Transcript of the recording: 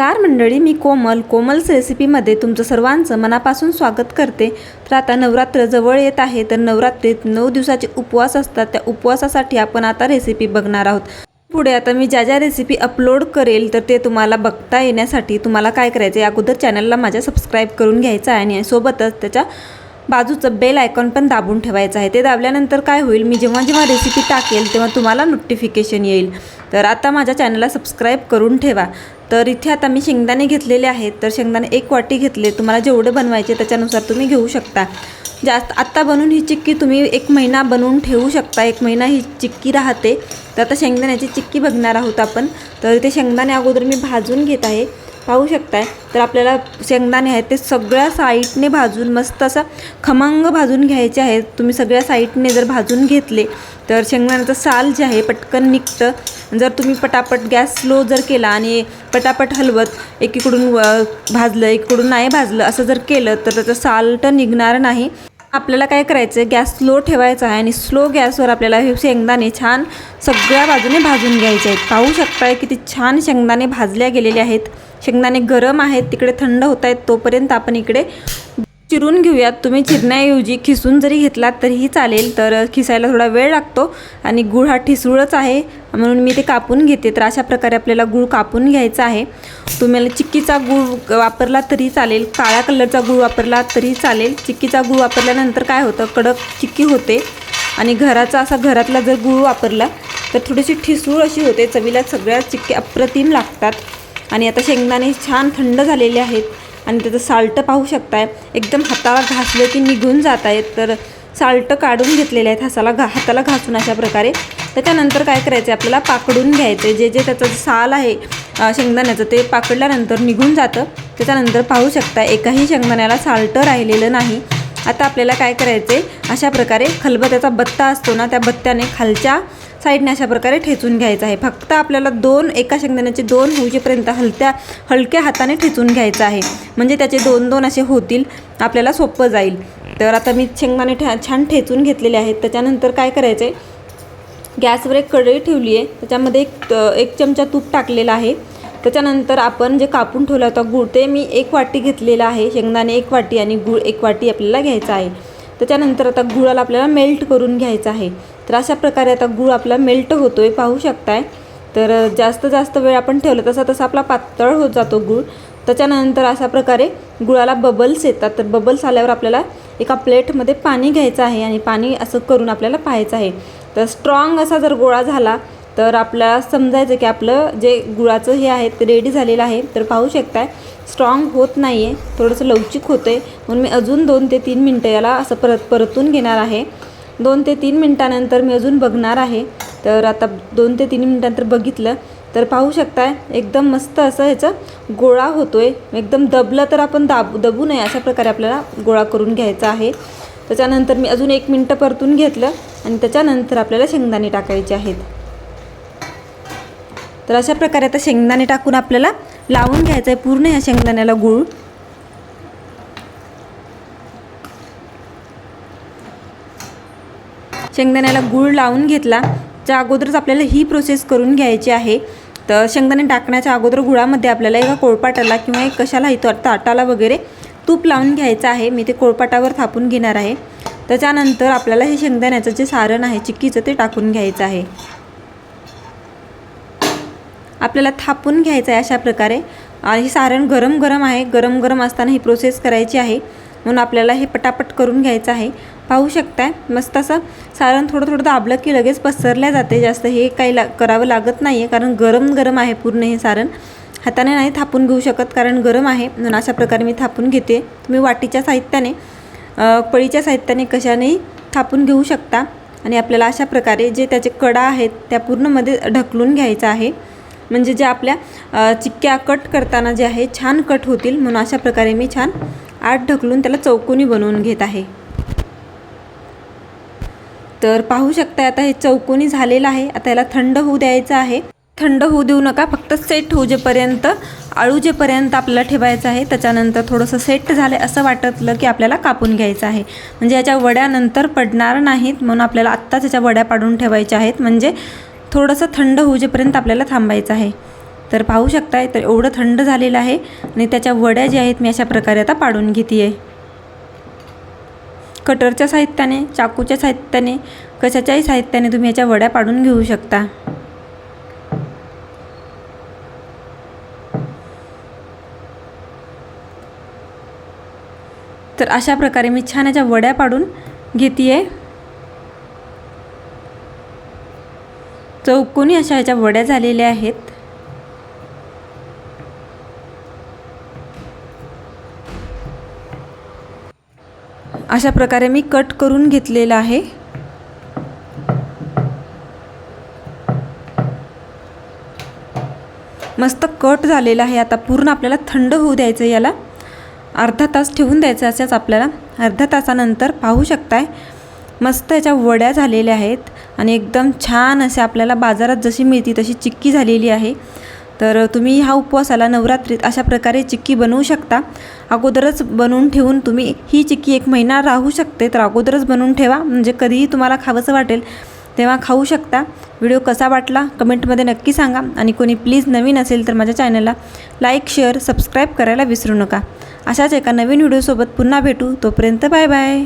नमस्कार मंडळी मी कोमल. कोमल्स रेसिपीमध्ये तुमचं सर्वांचं मनापासून स्वागत करते. तर आता नवरात्र जवळ येत आहे तर नवरात्रीत नऊ दिवसाचे उपवास असतात. त्या उपवासासाठी आपण आता रेसिपी बघणार आहोत. पुढे आता मी ज्या ज्या रेसिपी अपलोड करेल तर ते तुम्हाला बघता येण्यासाठी तुम्हाला काय करायचं आहे अगोदर चॅनलला माझ्या सबस्क्राईब करून घ्यायचं आहे आणि सोबतच त्याच्या बाजूचं बेल आयकॉन पण दाबून ठेवायचं आहे. ते दाबल्यानंतर काय होईल मी जेव्हा जेव्हा रेसिपी टाकेल तेव्हा तुम्हाला नोटिफिकेशन येईल. तर आता माझ्या चॅनलला सबस्क्राईब करून ठेवा. तर इथे आता मी शेंगदाणे घेतलेले आहेत. तर शेंगदाणे एक वाटी घेतले. तुम्हाला जेवढे बनवायचे त्याच्यानुसार तुम्ही घेऊ शकता. जास्त आत्ता बनवून ही चिक्की तुम्ही एक महिना बनवून ठेवू शकता. एक महिना ही चिक्की राहते. तर आता शेंगदाण्याची चिक्की बघणार आहोत आपण. तर इथे शेंगदाणे अगोदर मी भाजून घेत आहे. पाहू शकताय. तर आपल्याला शेंगदाणे आहेत ते सगळ्या साईडने भाजून मस्त असं खमंग भाजून घ्यायचे आहेत. तुम्ही सगळ्या साईडने जर भाजून घेतले तर शेंगदाण्याचं साल जे आहे पटकन निघतं. जर तुम्ही पटापट गॅस स्लो जर केला आणि पटापट हलवत एकीकडून व- भाजलं एकीकडून नाही भाजलं असं जर केलं तर त्याचं साल तर निघणार नाही. आपल्याला काय करायचं आहे गॅस स्लो ठेवायचा आहे आणि स्लो गॅसवर आपल्याला हे शेंगदाणे छान सगळ्या बाजूने भाजून घ्यायचे आहेत. पाहू शकताय किती छान शेंगदाणे भाजल्या गेलेले आहेत. शेंगदाणे गरम आहेत तिकडे थंड होत आहेत तोपर्यंत आपण इकडे चिरून घेऊयात. तुम्ही चिरण्याऐवजी खिसून जरी घेतलात तरीही चालेल तर खिसायला थोडा वेळ लागतो आणि गुळ हा ठिसूळच आहे. म्हणून मी ते कापून घेते तर अशा प्रकारे आपल्याला गुळ कापून घ्यायचा आहे. तुम्हाला चिक्कीचा गुळ वापरला तरी चालेल काळ्या कलरचा गुळ वापरला तरी चालेल. चिक्कीचा गुळ वापरल्यानंतर काय होतं कडक चिक्की होते. आणि घराचा असा घरातला जर गुळ वापरला तर थोडीशी ठिसूळ अशी होते चवीला सगळ्या चिक्की अप्रतिम लागतात. आणि आता शेंगदाणे छान थंड झालेले आहेत. आणि त्याचं साल्ट पाहू शकताय. एकदम हाताला घासलं की निघून जात आहेत तर साल्ट काढून घेतलेले आहेत. हाताला घा हाताला घासून अशा प्रकारे. त्याच्यानंतर काय करायचं आहे आपल्याला पाकडून घ्यायचं आहे जे जे त्याचं साल आहे शेंगदाण्याचं ते पाकडल्यानंतर निघून जातं. त्याच्यानंतर पाहू शकता एकाही शेंगदाण्याला साल्ट राहिलेलं नाही. आता आपल्याला काय करायचं आहे अशा प्रकारे खलबत्याचा बत्ता असतो ना त्या बत्त्याने खालच्या साईडने अशा प्रकारे ठेचून घ्यायचं आहे. फक्त आपल्याला दोन एका शेंगदाण्याचे दोन होईपर्यंत हलत्या हलक्या हाताने ठेचून घ्यायचं आहे. म्हणजे त्याचे दोन दोन असे होतील आपल्याला सोपं जाईल. तर आता मी शेंगदाणे ठ्या छान ठेचून घेतलेले आहेत. त्याच्यानंतर काय करायचं आहे गॅसवर एक कढई ठेवली आहे. त्याच्यामध्ये एक एक चमचा तूप टाकलेला आहे. त्याच्यानंतर आपण जे कापून ठेवला होता गूळ ते मी एक वाटी घेतलेला आहे. शेंगदाणे एक वाटी आणि गूळ एक वाटी आपल्याला घ्यायचा आहे. त्याच्यानंतर आता गुळाला आपल्याला मेल्ट करून घ्यायचं आहे. तर अशा प्रकारे आता गूळ आपला मेल्ट होतो आहे पाहू शकताय. तर जास्त जास्त वेळ आपण ठेवलं तसा तसा आपला पातळ होत जातो गूळ. त्याच्यानंतर अशा प्रकारे गुळाला बबल्स येतात. तर बबल्स आल्यावर आपल्याला एका प्लेटमध्ये पाणी घ्यायचं आहे आणि पाणी असं करून आपल्याला पाहायचं आहे. तर स्ट्रॉंग असा जर गोळा झाला तर आपल्याला समजायचं की आपलं जे गुळाचं हे आहे ते रेडी झालेलं आहे. तर पाहू शकताय स्ट्रॉंग होत नाही आहे थोडंसं लवचिक होतं आहे म्हणून मी अजून दोन ते तीन मिनटं याला असं परत परतून घेणार आहे. दोन ते तीन मिनटानंतर मी अजून बघणार आहे. तर आता दोन ते तीन मिनटानंतर बघितलं तर पाहू शकताय एकदम मस्त असं ह्याचं गोळा होतो आहे एकदम दबलं तर आपण दाब दबू नये अशा प्रकारे आपल्याला गोळा करून घ्यायचा आहे. त्याच्यानंतर मी अजून एक मिनटं परतून घेतलं आणि त्याच्यानंतर आपल्याला शेंगदाणे टाकायचे आहेत. तर अशा प्रकारे आता शेंगदाणे टाकून आपल्याला लावून घ्यायचं आहे पूर्ण ह्या शेंगदाण्याला गूळ. शेंगदाण्याला गूळ लावून घेतला. त्या अगोदरच आपल्याला ही प्रोसेस करून घ्यायची आहे. तर शेंगदाणे टाकण्याच्या अगोदर गुळामध्ये आपल्याला एका कोळपाटाला किंवा एक कशालाही इथं ताटाला वगैरे तूप लावून घ्यायचं आहे. मी ते कोळपाटावर थापून घेणार आहे. त्याच्यानंतर आपल्याला हे शेंगदाण्याचं जे सारण आहे चिक्कीचं ते टाकून घ्यायचं आहे. आपल्याला थापून घ्यायचं आहे अशा प्रकारे. आणि हे सारण गरम गरम आहे. गरम गरम असताना ही प्रोसेस करायची आहे. म्हणून आपल्याला हे पटापट करून घ्यायचं आहे. पाहू शकताय. मस्त असं सारण थोडं थोडं दाबलं की लगेच पसरल्या जाते जास्त. हे काही ला करावं लागत नाही आहे कारण गरम गरम आहे पूर्ण हे सारण. हाताने नाही थापून घेऊ शकत कारण गरम आहे. म्हणून अशा प्रकारे मी थापून घेते. तुम्ही वाटीच्या साहित्याने पळीच्या साहित्याने कशानेही थापून घेऊ शकता. आणि आपल्याला अशा प्रकारे जे त्याचे कडा आहेत त्या पूर्णमध्ये ढकलून घ्यायचं आहे. म्हणजे जे आपल्या चिक्क्या कट करताना जे आहे छान कट होतील. म्हणून अशा प्रकारे मी छान आत ढकलून त्याला चौकोनी बनवून घेत आहे. तर पाहू शकता आता हे चौकोनी झालेलं आहे. आता याला थंड होऊ द्यायचं आहे. थंड होऊ देऊ नका फक्त सेट होऊ जेपर्यंत आळू जेपर्यंत आपल्याला ठेवायचं आहे त्याच्यानंतर थोडंसं सेट झालं असं वाटतलं की आपल्याला कापून घ्यायचं आहे. म्हणजे याच्या वड्यानंतर पडणार नाहीत म्हणून आपल्याला आत्ताच याच्या वड्या पाडून ठेवायच्या आहेत. म्हणजे थोडंसं थंड होऊ जेपर्यंत आपल्याला थांबायचं आहे. तर पाहू शकताय तर एवढं थंड झालेलं आहे आणि त्याच्या वड्या ज्या आहेत मी अशा प्रकारे आता पाडून घेते आहे कटरच्या साहित्याने चाकूच्या साहित्याने कशाच्याही साहित्याने तुम्ही याच्या वड्या पाडून घेऊ शकता. तर अशा प्रकारे मी छान याच्या वड्या पाडून घेते आहे चौकोनी अशा ह्याच्या वड्या झालेल्या आहेत. अशा प्रकारे मी कट करून घेतलेला आहे. मस्त कट झालेला आहे. आता पूर्ण आपल्याला थंड होऊ द्यायचं याला. अर्धा तास ठेवून द्यायचं अशाच आपल्याला. अर्ध्या तासानंतर पाहू शकताय. मस्त याच्या वड्या झालेल्या आहेत. आणि एकदम छान असे आपल्याला बाजारात जशी मिळती तशी चिक्की झालेली आहे. तर तुम्ही हा उपवासाला नवरात्रीत अशा प्रकारे चिक्की बनवू शकता. अगोदरच बनवून ठेवून तुम्ही ही चिक्की एक महिना राहू शकते. तर अगोदरच बनवून ठेवा. म्हणजे कधीही तुम्हाला खावंसं वाटेल तेव्हा खाऊ शकता. व्हिडिओ कसा वाटला कमेंटमध्ये नक्की सांगा. आणि कोणी प्लीज नवीन असेल तर माझ्या चॅनलला लाईक शेअर सबस्क्राईब करायला विसरू नका. अशाच एका नवीन व्हिडिओसोबत पुन्हा भेटू. तोपर्यंत बाय बाय.